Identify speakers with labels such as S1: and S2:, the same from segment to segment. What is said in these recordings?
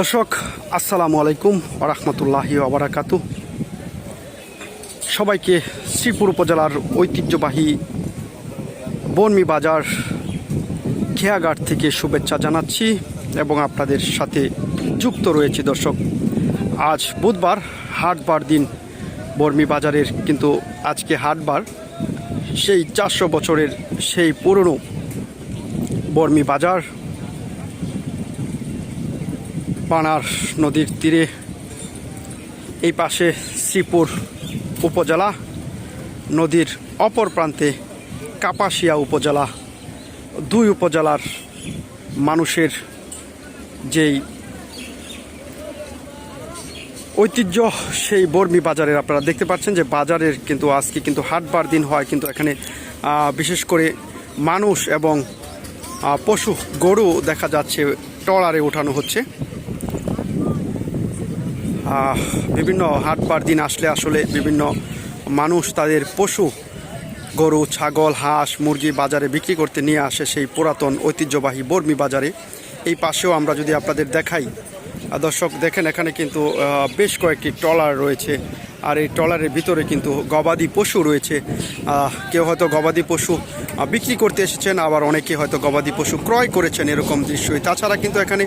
S1: দর্শক, আসসালামু আলাইকুম রহমতুল্লাহি ওবরাকাতু সবাইকে শ্রীপুর উপজেলার ঐতিহ্যবাহী বনমি বাজার খেয়াঘাট থেকে শুভেচ্ছা জানাচ্ছি এবং আপনাদের সাথে যুক্ত রয়েছি দর্শক। আজ বুধবার, হাটবার দিন বর্মি বাজারের কিন্তু আজকে হাটবার। সেই চারশো বছরের সেই পুরনো বর্মি বাজার পানার নদীর তীরে এই পাশে শ্রীপুর উপজেলা, নদীর অপর প্রান্তে কাপাসিয়া উপজেলা, দুই উপজেলার মানুষের যেই ঐতিহ্য, সেই বর্মি বাজারের আপনারা দেখতে পাচ্ছেন যে বাজারের কিন্তু আজকে কিন্তু হাটবার দিন হয়, কিন্তু এখানে বিশেষ করে মানুষ এবং পশু গরু দেখা যাচ্ছে ট্রলারে ওঠানো হচ্ছে। বিভিন্ন হাটবার দিন আসলে আসলে বিভিন্ন মানুষ তাদের পশু, গরু, ছাগল, হাঁস, মুরগি বাজারে বিক্রি করতে নিয়ে আসে সেই পুরাতন ঐতিহ্যবাহী বর্মি বাজারে। এই পাশেও আমরা যদি আপনাদের দেখাই দর্শক দেখেন এখানে কিন্তু বেশ কয়েকটি ট্রলার রয়েছে। আর এই ট্রলারের ভিতরে কিন্তু গবাদি পশু রয়েছে। কেউ হয়তো গবাদি পশু বিক্রি করতে এসেছেন, আবার অনেকে হয়তো গবাদি পশু ক্রয় করেছেন এরকম দৃশ্যই। তাছাড়া কিন্তু এখানে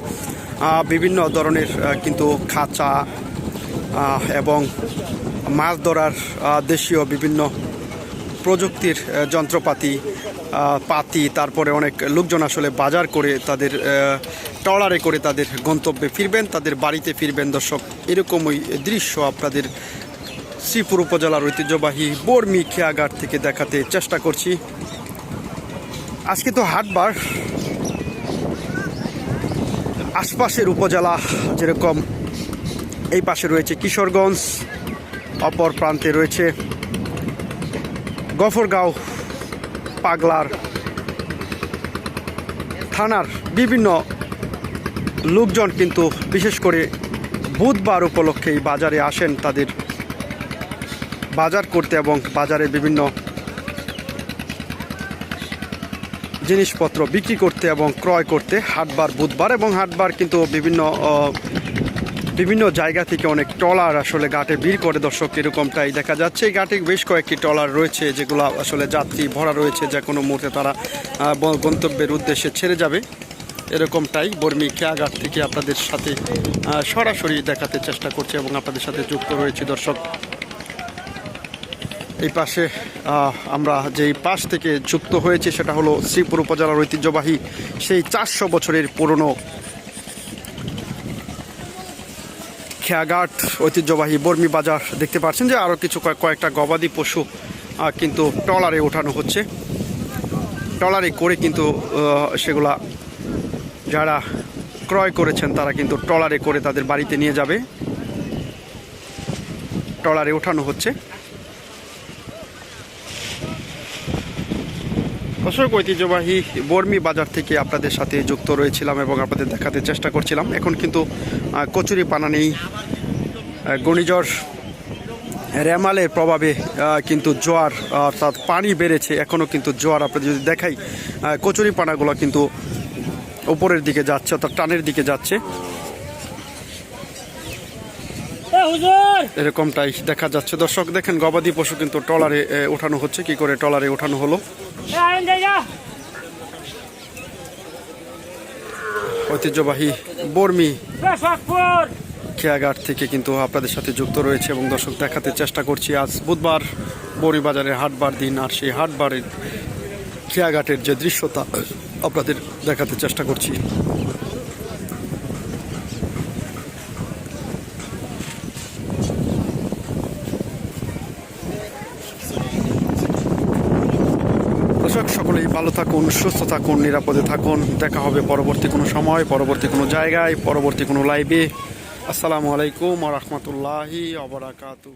S1: বিভিন্ন ধরনের কিন্তু খাঁচা এবং মাছ ধরার দেশীয় বিভিন্ন প্রযুক্তির যন্ত্রপাতি পাতি, তারপরে অনেক লোকজন আসলে বাজার করে তাদের ট্রলারে করে তাদের গন্তব্যে ফিরবেন, তাদের বাড়িতে ফিরবেন দর্শক। এরকমই দৃশ্য আপনাদের শ্রীপুর উপজেলার ঐতিহ্যবাহী বর্মি খেয়াঘাট থেকে দেখাতে চেষ্টা করছি। আজকে তো হাটবার। আশপাশের উপজেলা যেরকম এই পাশে রয়েছে কিশোরগঞ্জ, অপর প্রান্তে রয়েছে গফরগাঁও, পাগলার থানার বিভিন্ন লোকজন কিন্তু বিশেষ করে বুধবার উপলক্ষে এই বাজারে আসেন তাদের বাজার করতে এবং বাজারে বিভিন্ন জিনিসপত্র বিক্রি করতে এবং ক্রয় করতে হাটবার বুধবার এবং হাটবার কিন্তু বিভিন্ন বিভিন্ন জায়গা থেকে অনেক ট্রলার আসলে ঘাটে ভিড় করে দর্শক, এরকমটাই দেখা যাচ্ছে। এই ঘাটে বেশ কয়েকটি ট্রলার রয়েছে যেগুলো আসলে যাত্রী ভরা রয়েছে, যে কোনো মুহূর্তে তারা গন্তব্যের উদ্দেশ্যে ছেড়ে যাবে। এরকমটাই বর্মি খেয়াঘাট থেকে আপনাদের সাথে সরাসরি দেখাতে চেষ্টা করছে এবং আপনাদের সাথে যুক্ত রয়েছে দর্শক। এই পাশে আমরা যেই পাশ থেকে যুক্ত হয়েছি সেটা হলো শ্রীপুর উপজেলার ঐতিহ্যবাহী সেই চারশো বছরের পুরনো খেয়াঘাট ঐতিহ্যবাহী বর্মি বাজার। দেখতে পাচ্ছেন যে আরও কিছু কয়েক- কয়েকটা গবাদি পশু কিন্তু ট্রলারে ওঠানো হচ্ছে। ট্রলারে করে কিন্তু সেগুলা যারা ক্রয় করেছেন তারা কিন্তু ট্রলারে করে তাদের বাড়িতে নিয়ে যাবে। ট্রলারে ওঠানো হচ্ছে। অশোক ঐতিহ্যবাহী বর্মি বাজার থেকে আপনাদের সাথে যুক্ত রয়েছিলাম এবং আপনাদের দেখাতে চেষ্টা করছিলাম। এখন কিন্তু কচুরি নেই ঘূর্ণিঝড়, রেমালের প্রভাবে কিন্তু জোয়ার অর্থাৎ পানি বেড়েছে। এখনও কিন্তু জোয়ার আপনাদের যদি দেখাই কচুরি পানাগুলো কিন্তু উপরের দিকে যাচ্ছে, অর্থাৎ টানের দিকে যাচ্ছে। এরকমটাই দেখা যাচ্ছে। দর্শক দেখেন গবাদি পশু কিন্তু ট্রলারে আহ, ওঠানো হচ্ছে। কি করে ট্রলারে ওঠানো হলো? ঐতিহ্যবাহী বর্মি খেয়াঘাট থেকে কিন্তু আপনাদের সাথে যুক্ত রয়েছে এবং দর্শক দেখাতে চেষ্টা করছি আজ বুধবার বড়ি বাজারে হাটবার দিন আর সেই হাটবারের খেয়াঘাটের যে দৃশ্যতা আপনাদের দেখাতে চেষ্টা করছি। দর্শক, সকলেই ভালো থাকুন, সুস্থ থাকুন, নিরাপদে থাকুন। দেখা হবে পরবর্তী কোনো সময়, পরবর্তী কোনো জায়গায়, পরবর্তী কোনো লাইভে আসসালামু আলাইকুম রহমতুল্লাহি অবরাকাতু